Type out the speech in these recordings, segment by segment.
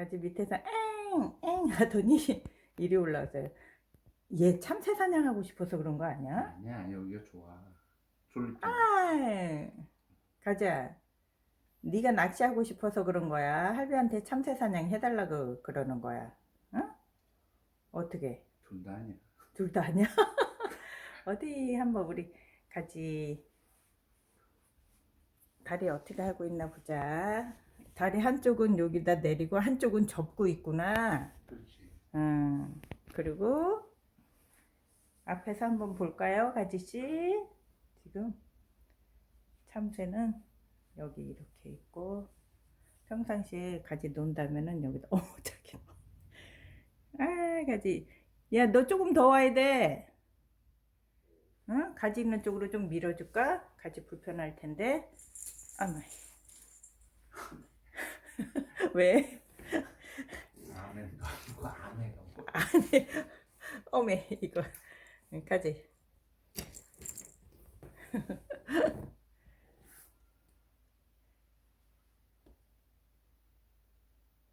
가지 밑에서 엥엥 하더니 이리 올라왔어요. 얘 참새 사냥하고 싶어서 그런 거 아니야? 아니야 여기가 좋아. 졸립. 아, 가자. 네가 낚시하고 싶어서 그런 거야. 할비한테 참새 사냥 해달라고 그러는 거야. 응? 어떻게? 둘 다 아니야. 둘 다 아니야? 어디 한번 우리 가지 다리 어떻게 하고 있나 보자. 다리 한쪽은 여기다 내리고 한쪽은 접고 있구나. 그렇지. 음, 그리고 앞에서 한번 볼까요, 가지 씨? 지금 참새는 여기 이렇게 있고 평상시에 가지 논다면은 여기다 어머 저기 아 가지 야 너 조금 더 와야 돼. 응? 가지 있는 쪽으로 좀 밀어줄까? 가지 불편할 텐데. 아마 왜? 안에 거 안에 거. 아니, 어메 이거 가지.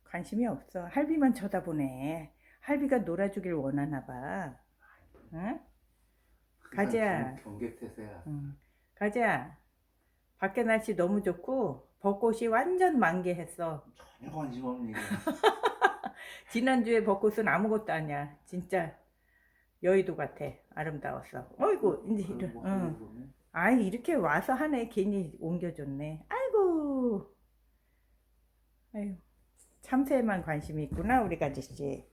관심이 없어. 할비만 쳐다보네. 할비가 놀아주길 원하나 봐. 응? 가지야. 경계태세야. 응. 가지야. 밖에 날씨 너무 좋고 벚꽃이 완전 만개했어. 전혀 관심 없는 얘기야. 지난주에 벚꽃은 아무것도 아니야. 진짜 여의도 같아. 아름다웠어. 어이구, 이제 이런, 뭐 응. 아이, 이렇게 와서 하네. 괜히 옮겨줬네. 아이고. 아유, 참새에만 관심이 있구나, 우리 가지씨.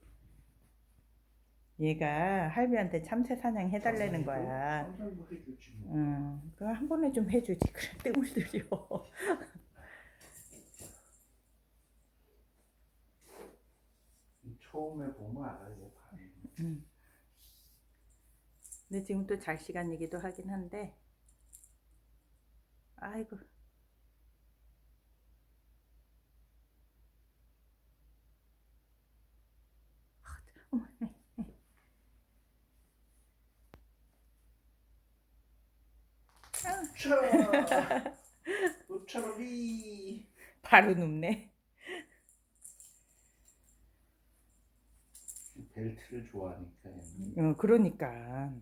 얘가 할비한테 참새 사냥 해달라는 거야. 뭐. 응, 그거 한 번에 좀 해주지. 그래, 뜸을 들여. 처음에 보면 알아 이제 반응. 응. 근데 지금 또 잘 시간이기도 하긴 한데. 아이고. 어머, 차. 우차라리. 바로 눕네. 벨트를 좋아하니까. 어, 그러니까.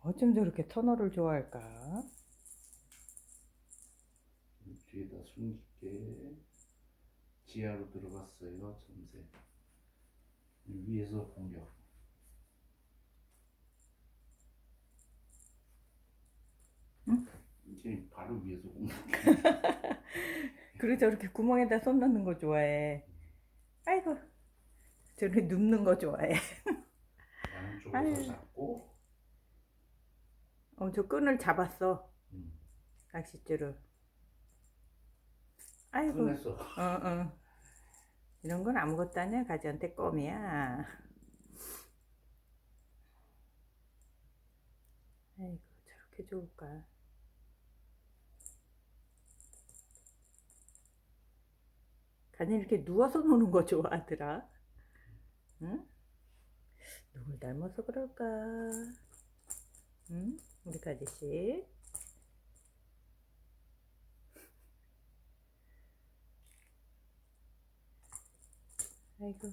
어쩜 저렇게 터널을 좋아할까? 뒤에다 숨길게. 지하로 들어갔어요 점세. 위에서 공격. 응? 이제 바로 위에서 공격. 그리고 저렇게 구멍에다 손 넣는 거 좋아해. 아이고. 저렇게 눕는 거 좋아해. 양쪽에서 아유. 잡고. 어, 저 끈을 잡았어. 음. 낚싯줄을. 아이고. 끝냈어. 어, 어. 이런 건 아무것도 아니야. 가지한테 껌이야. 아이고, 저렇게 좋을까. 가지 이렇게 누워서 노는 거 좋아하더라. 응? 누굴 닮아서 그럴까? 응? 우리 가지씨. 아이고.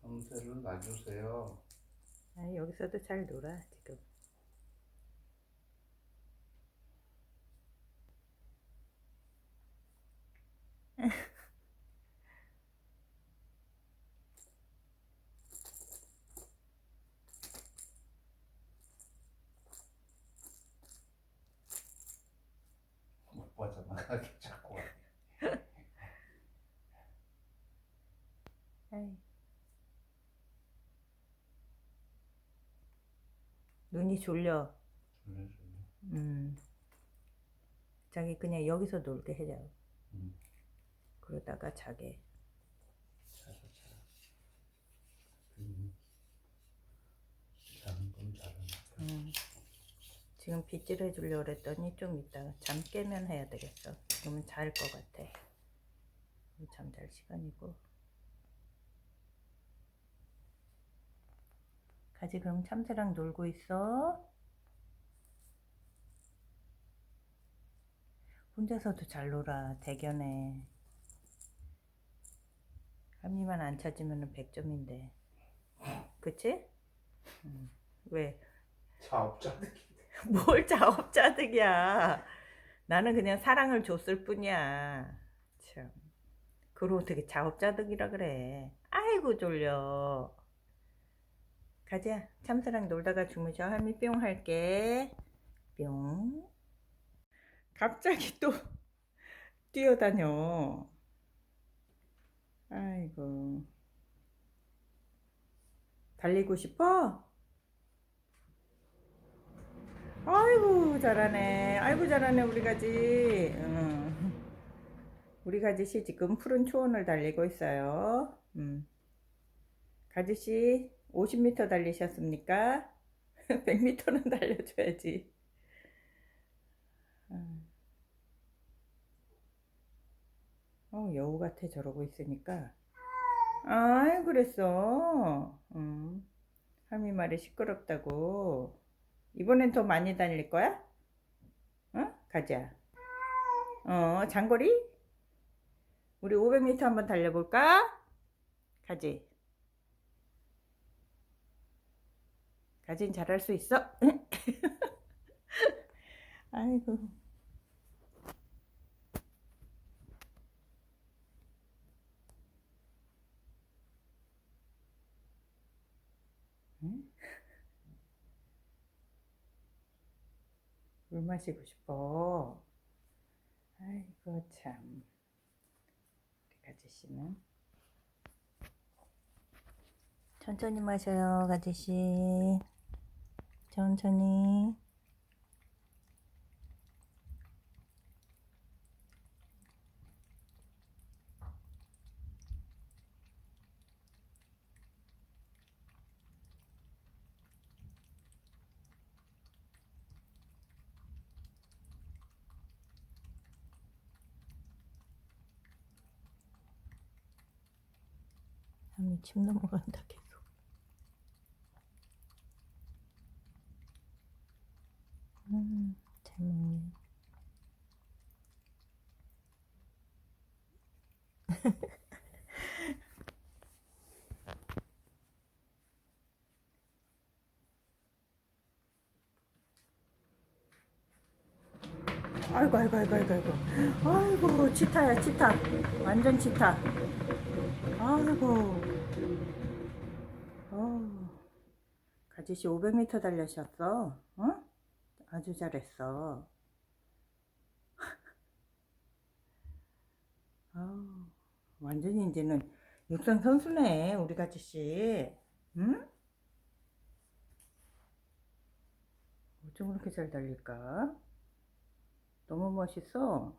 점세를 놔주세요. 아, 여기서도 잘 놀아, 지금. 못 빠져나가게 자꾸 와. 아이. 눈이 졸려. 졸려 졸려. 음. 자기 그냥 여기서 놀게 해줘. 음. 그러다가 자게. 자자 자. 음. 자는 건 자라니까. 음. 지금 빗질 해 주려고 그랬더니 좀 이따가 잠 깨면 해야 되겠어. 그러면 잘것 같아. 잠잘 시간이고. 아직 그럼 참새랑 놀고 있어? 혼자서도 잘 놀아 대견해 앞니만 안 찾으면 100점인데 그치? 음, 왜? 자업자득. 뭘 자업자득이야 나는 그냥 사랑을 줬을 뿐이야 참 그걸 어떻게 자업자득이라 그래 아이고 졸려 가자. 참새랑 놀다가 주무셔. 할미 뿅 할게. 뿅. 갑자기 또 뛰어다녀. 아이고. 달리고 싶어? 아이고 잘하네. 아이고 잘하네 우리 가지. 응. 우리 가지씨 지금 푸른 초원을 달리고 있어요. 음. 가지씨 50m 달리셨습니까? 100m는 달려줘야지 음. 어 여우 같아 저러고 있으니까 아이 그랬어 음. 할미 말이 시끄럽다고 이번엔 더 많이 달릴 거야? 어? 가자. 어, 장거리? 우리 500m 한번 달려볼까? 가지. 가진 잘할 수 있어? 아이고. 응? 물 마시고 싶어. 아이고 참. 우리 가지씨는 천천히 마셔요, 가지씨. 천천히. 한미 침 넘어간다 계속. 음, 잘 먹네. 아이고 아이고 아이고 아이고. 아이고 치타야 치타. 완전 치타. 아이고. 어. 가지씨 500m 달려셨어? 어? 아주 잘했어. 아 완전히 이제는 육상 선수네 우리 가지씨. 응? 어쩜 그렇게 잘 달릴까? 너무 멋있어.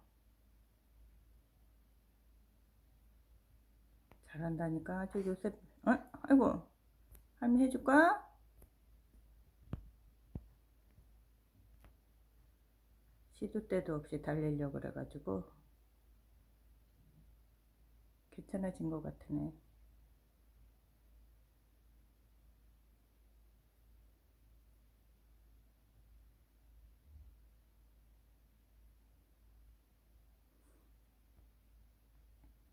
잘한다니까 아주 요새 어? 아이고 할미 해줄까? 시도 때도 없이 달리려고 그래가지고 괜찮아진 것 같으네.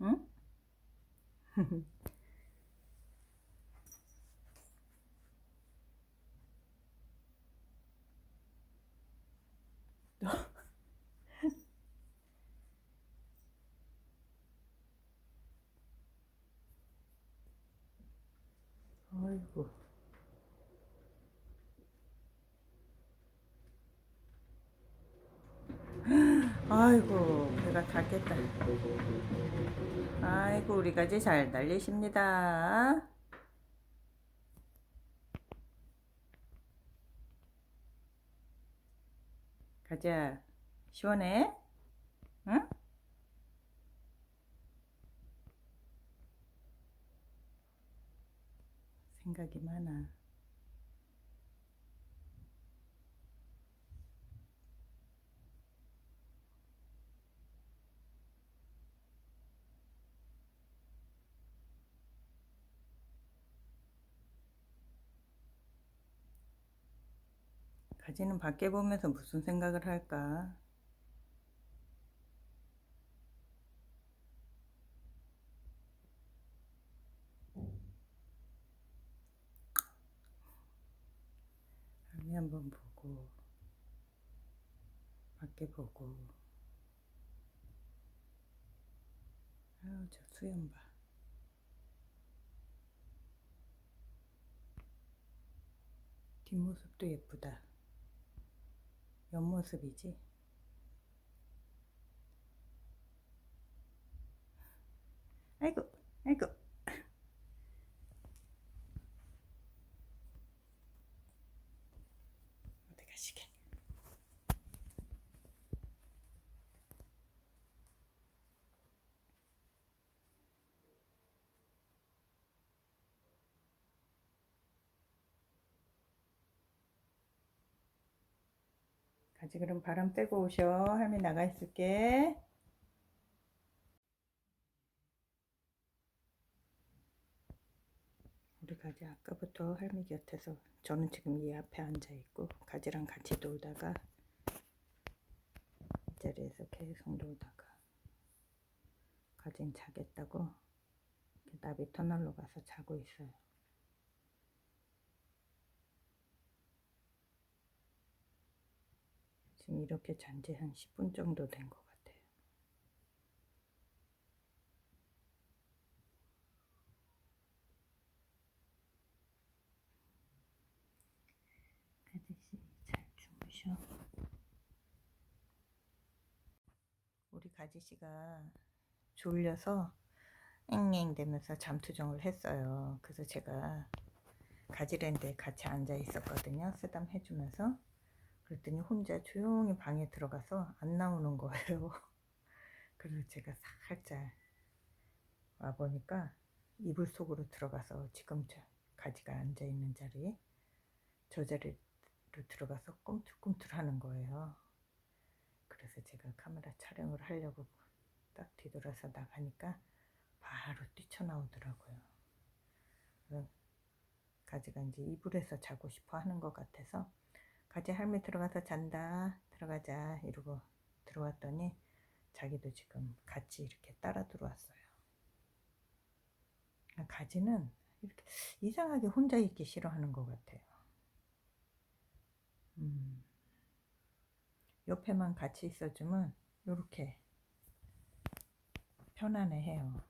응? 아이고. 아이고, 배가 닿겠다. 아이고, 우리 가지 잘 달리십니다. 가자. 시원해? 응? 생각이 많아. 가지는 밖에 보면서 무슨 생각을 할까? 아니 한번 보고 밖에 보고 아우 저 수염 봐. 뒷모습도 예쁘다. 옆모습이지? 아이고 아이고. 어디 가시게 가지 그럼 바람 쐬고 오셔 할머니 나가 있을게 우리 가지 아까부터 할미 곁에서 저는 지금 이 앞에 앉아 있고 가지랑 같이 놀다가 이 자리에서 계속 놀다가 가진 자겠다고 나비 터널로 가서 자고 있어요. 지금 이렇게 잔 지 한 10분 정도 된 것 같아요. 아저씨 잘 주무셔. 우리 가지씨가 졸려서 앵앵 대면서 잠투정을 했어요. 그래서 제가 가지랜드에 같이 앉아 있었거든요. 쓰담 해주면서. 그랬더니 혼자 조용히 방에 들어가서 안 나오는 거예요. 그래서 제가 살짝 와보니까 이불 속으로 들어가서 지금 저 가지가 앉아 있는 자리에 저 자리로 들어가서 꿈틀꿈틀 하는 거예요. 그래서 제가 카메라 촬영을 하려고 딱 뒤돌아서 나가니까 바로 뛰쳐나오더라고요. 가지가 이제 이불에서 자고 싶어 하는 것 같아서 가지 할매 들어가서 잔다 들어가자 이러고 들어왔더니 자기도 지금 같이 이렇게 따라 들어왔어요. 가지는 이렇게 이상하게 혼자 있기 싫어하는 것 같아요. 음, 옆에만 같이 있어주면 이렇게 편안해해요.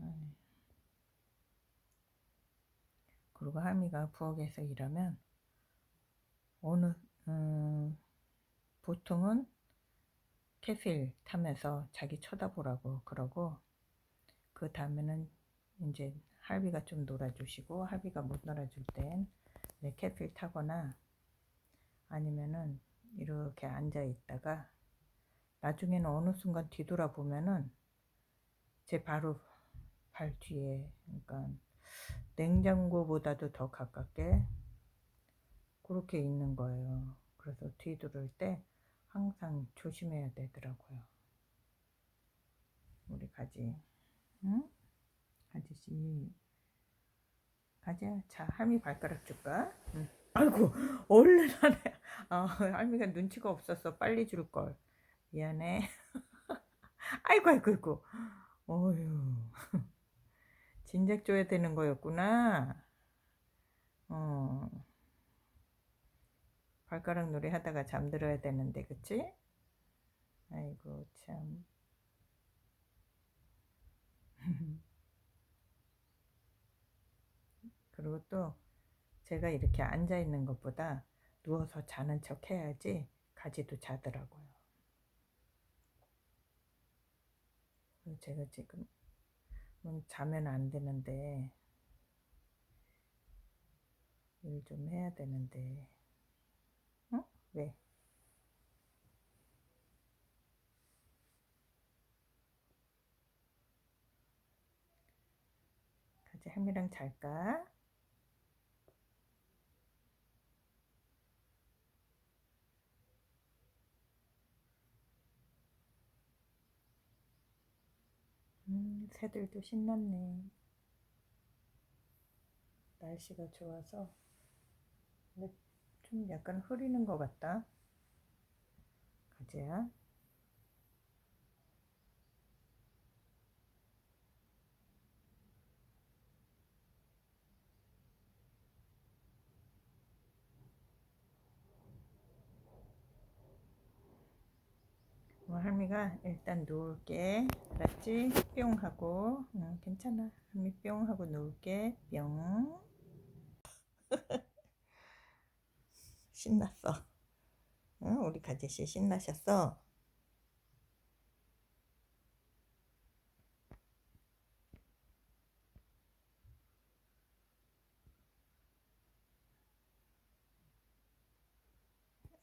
아니. 그리고 할미가 부엌에서 일하면 어느 음, 보통은 캐필 타면서 자기 쳐다보라고 그러고 그 다음에는 이제 할비가 좀 놀아주시고 할비가 못 놀아줄 땐 네, 캐필 타거나 아니면은 이렇게 앉아 있다가 나중에는 어느 순간 뒤돌아보면은 제 바로 발 뒤에 그러니까 냉장고보다도 더 가깝게 그렇게 있는 거예요. 그래서 뒤돌을 때 항상 조심해야 되더라고요. 우리 가지, 응? 가지씨, 가지야, 자, 할미 발가락 줄까? 응. 아이고, 얼른 하네. 아, 할미가 눈치가 없었어. 빨리 줄 걸. 미안해. 아이고, 아이고, 아이고. 어휴. 진작 줘야 되는 거였구나. 어. 발가락 놀이 하다가 잠들어야 되는데, 그치? 아이고, 참. 그리고 또, 제가 이렇게 앉아 있는 것보다 누워서 자는 척 해야지 가지도 자더라고요. 제가 지금 음, 자면 안 되는데 일 좀 해야 되는데 어? 왜? 같이 할미랑 잘까? 음, 새들도 신났네. 날씨가 좋아서. 근데 좀 약간 흐리는 것 같다. 가지야. 할미가 일단 누울게. 알았지? 뿅 하고. 응, 괜찮아. 할미 뿅 하고 누울게. 뿅. 신났어. 응, 우리 가지씨 신나셨어?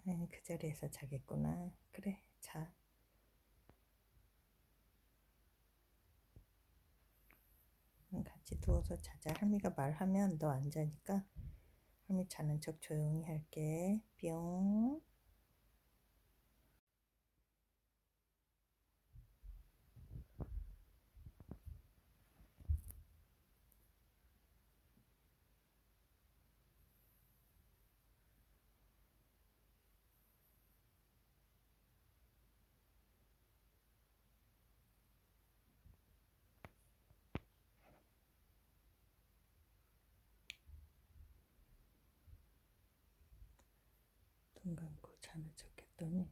응, 그 자리에서 자겠구나. 그래, 자. 응, 같이 누워서 자자. 할미가 말하면 너 안 자니까 할미 자는 척 조용히 할게. 뿅. 눈 감고 자는 척 했더니